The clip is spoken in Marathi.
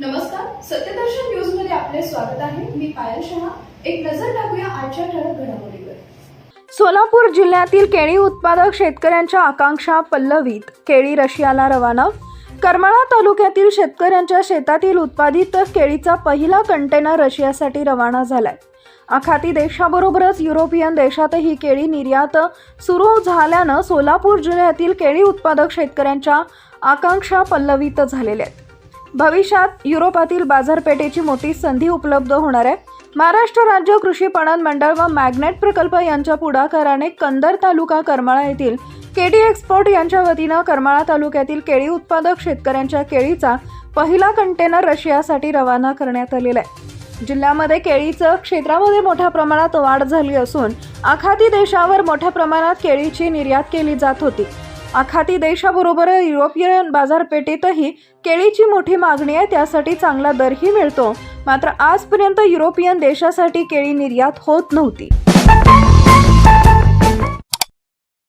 नमस्कार सत्यदर्शन न्यूजमध्ये आपले स्वागत आहे. मी पायल शहा. एक नजर टाकूया आजच्या ठळक घडामोडीवर. सोलापूर जिल्ह्यातील केळी उत्पादक शेतकऱ्यांच्या आकांक्षा पल्लवीत. केळी रशियाला रवाना. करमाळा तालुक्यातील शेतकऱ्यांच्या शेतातील उत्पादित केळीचा पहिला कंटेनर रशियासाठी रवाना झालाय. आखाती देशाबरोबरच युरोपियन देशातही केळी निर्यात सुरू झाल्यानं सोलापूर जिल्ह्यातील केळी उत्पादक शेतकऱ्यांच्या आकांक्षा पल्लवीत झालेल्या आहेत. भविष्यात युरोपातील बाजारपेठेची मोठी संधी उपलब्ध होणार आहे. महाराष्ट्र राज्य कृषी पणन मंडळ व मॅग्नेट प्रकल्प यांच्या पुढाकाराने कंदर तालुका करमाळा येथील केडी एक्सपोर्ट यांच्या वतीनं करमाळा तालुक्यातील केळी उत्पादक शेतकऱ्यांच्या केळीचा पहिला कंटेनर रशियासाठी रवाना करण्यात आलेला आहे. जिल्ह्यामध्ये केळीचं क्षेत्रामध्ये मोठ्या प्रमाणात वाढ झाली असून आखाती देशावर मोठ्या प्रमाणात केळीची निर्यात केली जात होती. आखाती देशाबरोबर युरोपियन बाजारपेठेतही केळीची मोठी मागणी आहे त्यासाठी चांगला दरही मिळतो. मात्र आजपर्यंत युरोपियन देशासाठी केळी निर्यात होत नव्हती.